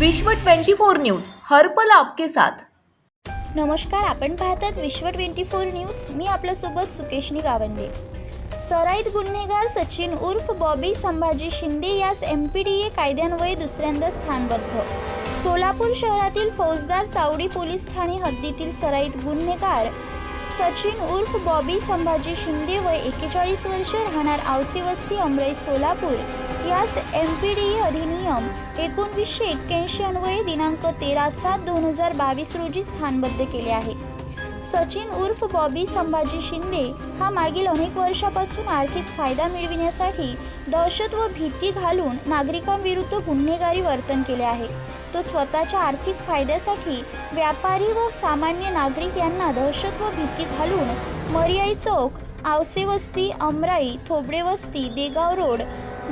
विश्व 24 न्यूज हर्पल आपके साथ. नमस्कार आपण पाहतात विश्व ट्वेंटी फोर न्यूज. मी आपल्यासोबत सुकेशनी गावंडे. सराईत गुन्हेगार सचिन उर्फ बॉबी संभाजी शिंदे यास एम पी डी ए कायद्यान्वये दुसऱ्यांदा स्थानबद्ध. सोलापूर शहरातील फौजदार चावडी पोलीस ठाणे हद्दीतील सराईत गुन्हेगार सचिन उर्फ बॉबी संभाजी शिंदे वय एकेचाळीस वर्ष राहणार आवसी वस्ती अमराई सोलापूर. यास एम पी डी अधिनियम एकोणवीसशे एक्क्याऐंशी अन्वये दिनांक तेरा सात दोन हजार बावीस रोजी स्थानबद्ध केले आहे. सचिन उर्फ बॉबी संभाजी शिंदे हा मागील अनेक वर्षापासून आर्थिक फायदा मिळविण्यासाठी दहशत व भीती घालून नागरिकांविरुद्ध गुन्हेगारी वर्तन केले आहे. तो स्वतःच्या आर्थिक फायद्यासाठी व्यापारी व सामान्य नागरिक यांना दहशत व भीती घालून मरियाई चौक आवसे वस्ती अमराई थोबडे वस्ती देगाव रोड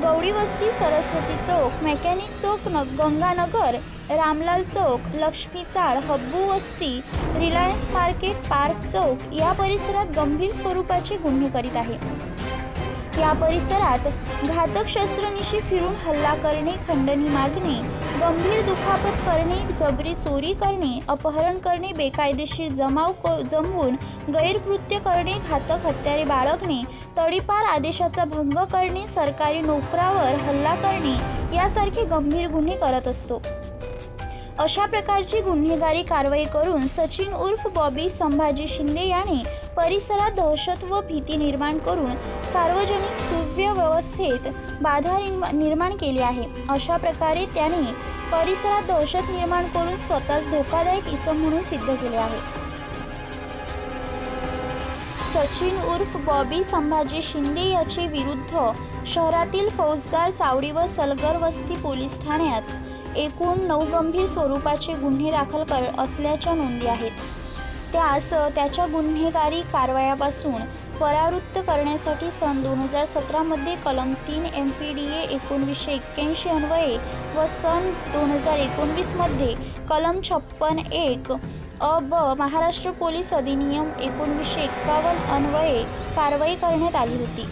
गौडी वस्ती सरस्वती चौक मेकॅनिक चौक न गंगानगर रामलाल चौक लक्ष्मी चाळ हब्बू वस्ती रिलायन्स मार्केट पार्क चौक या परिसरात गंभीर स्वरूपाचे गुन्हे करीत आहे. या परिसरात घातक शस्त्रनिशी फिरून हल्ला करणे खंडणी मागणे गंभीर दुखापत करणे जबरी चोरी करणे अपहरण करणे बेकायदेशीर जमाव क जमवून गैरकृत्य करणे घातक हत्यारे बाळगणे तडीपार आदेशाचा भंग करणे सरकारी नोकरावर हल्ला करणे यासारखे गंभीर गुन्हे करत असतो. अशा प्रकारची गुन्हेगारी कारवाई करून सचिन उर्फ बॉबी संभाजी शिंदे याने परिसरात दहशत व भीती निर्माण करून सार्वजनिक सुव्यवस्थेत बाधा निर्माण केली आहे. अशा प्रकारे त्याने परिसरात दहशत निर्माण करून स्वतःच धोकादायक इसम म्हणून सिद्ध केले आहे. सचिन उर्फ बॉबी संभाजी शिंदे याचे विरुद्ध शहरातील फौजदार चावडी व सलगर वस्ती पोलीस ठाण्यात एकूण नऊ गंभीर स्वरूपाचे गुन्हे दाखल कर असल्याच्या नोंदी आहेत. त्यास त्याच्या गुन्हेगारी कारवायापासून परावृत्त करण्यासाठी सन दोन हजार सतरामध्ये कलम तीन एम पी डी ए एकोणवीसशे एक्क्याऐंशी अन्वये व सन दोन हजार एकोणवीसमध्ये कलम छप्पन एक अ ब महाराष्ट्र पोलीस अधिनियम एकोणवीसशे एक्कावन्न अन्वये कारवाई करण्यात आली होती.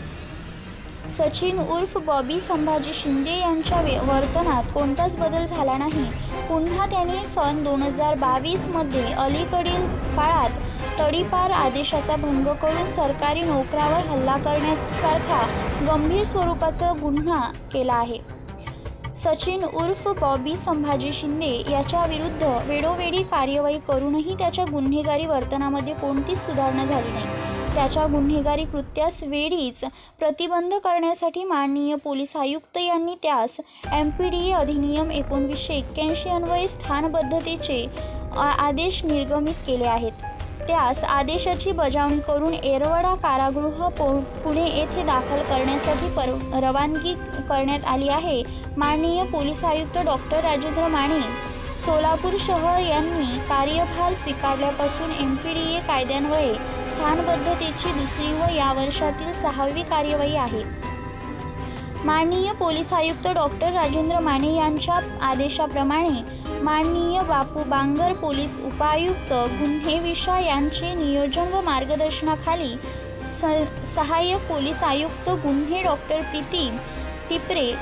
सचिन उर्फ बॉबी संभाजी शिंदे यांच्या वे- वर्तनात कोणताच बदल झाला नाही. पुन्हा त्याने सन दोन हजार बावीसमध्ये अलीकडील काळात तडीपार आदेशाचा भंग करून सरकारी नोकरावर हल्ला करण्यासारखा गंभीर स्वरूपाचा गुन्हा केला आहे. सचिन उर्फ बॉबी संभाजी शिंदे याच्या विरुद्ध वेळोवेळी कार्यवाही करूनही त्याच्या गुन्हेगारी वर्तनामध्ये कोणतीच सुधारणा झाली नाही. त्याच्या गुन्हेगारी कृत्यास वेळीच प्रतिबंध करण्यासाठी माननीय पोलीस आयुक्त यांनी त्यास एम पी डी ए अधिनियम एकोणवीसशे एक्क्याऐंशी अन्वये स्थानबद्धतेचे आ- आदेश निर्गमित केले आहेत. त्यास आदेशाची बजावणी करून एरवडा कारागृह पो पुणे येथे दाखल करण्यासाठी पर रवानगी करण्यात आली आहे माननीय पोलीस आयुक्त डॉक्टर राजेंद्र माने. सोलापूर शहर यांनी कार्यभार स्वीकारल्यापासून एम पी डी ए कायद्यान्वये स्थानबद्धतेची दुसरी व या वर्षातील सहावी कार्यवाही आहे. माननीय पोलीस आयुक्त डॉक्टर राजेंद्र माने यांच्या आदेशाप्रमाणे माननीय बापू बांगर पोलीस उपायुक्त गुन्हेविषा यांचे नियोजन व मार्गदर्शनाखाली स सहाय्यक पोलीस आयुक्त गुन्हे डॉक्टर प्रीती टिपरे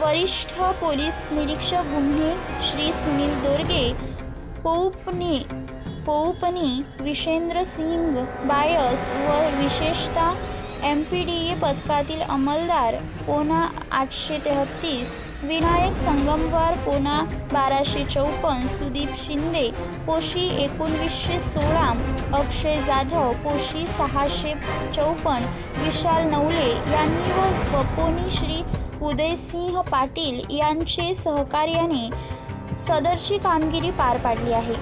वरिष्ठ पोलीस निरीक्षक गुन्हे श्री सुनील दोरगे पौपने पौपनी विशेंद्र सिंग बायस व विशेषतः एम पी डी ए पथकातील अंमलदार पोना आठशे तेहत्तीस विनायक संगमवार पोना बाराशे चौपन्न सुदीप शिंदे पोशी एकोणवीसशे सोळा अक्षय जाधव पोशी सहाशे चौपन्न विशाल नवले यांनी व बपोनी श्री उदयसिंह पाटील यांचे सहकार्याने सदरची कामगिरी पार पाडली आहे.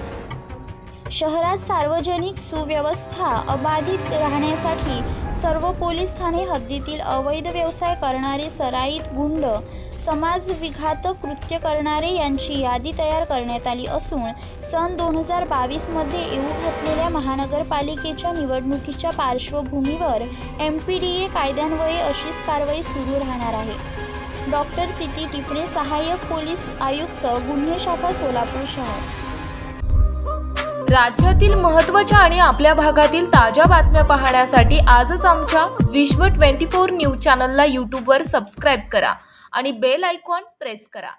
शहरात सार्वजनिक सुव्यवस्था अबाधित राहण्यासाठी सर्व पोलीस ठाणे हद्दीतील अवैध व्यवसाय करणारे सराईत गुंड समाज विघातक कृत्य करणारे यांची यादी तयार करण्यात आली असून सन दोन हजार बावीसमध्ये येऊ घातलेल्या महानगरपालिकेच्या निवडणुकीच्या पार्श्वभूमीवर एम पी डी ए कायद्यान्वये अशीच कारवाई सुरू राहणार आहे. डॉक्टर प्रीती टिपणे सहाय्यक पोलीस आयुक्त गुन्हे शाखा सोलापूर शहर. राज्यातील महत्त्वाच्या आणि आपल्या भागातील ताज्या बातम्या पाहण्यासाठी आजच आमच्या विश्व 24 न्यूज चॅनलला यूट्यूबवर सबस्क्राईब करा आणि बेल आयकॉन प्रेस करा.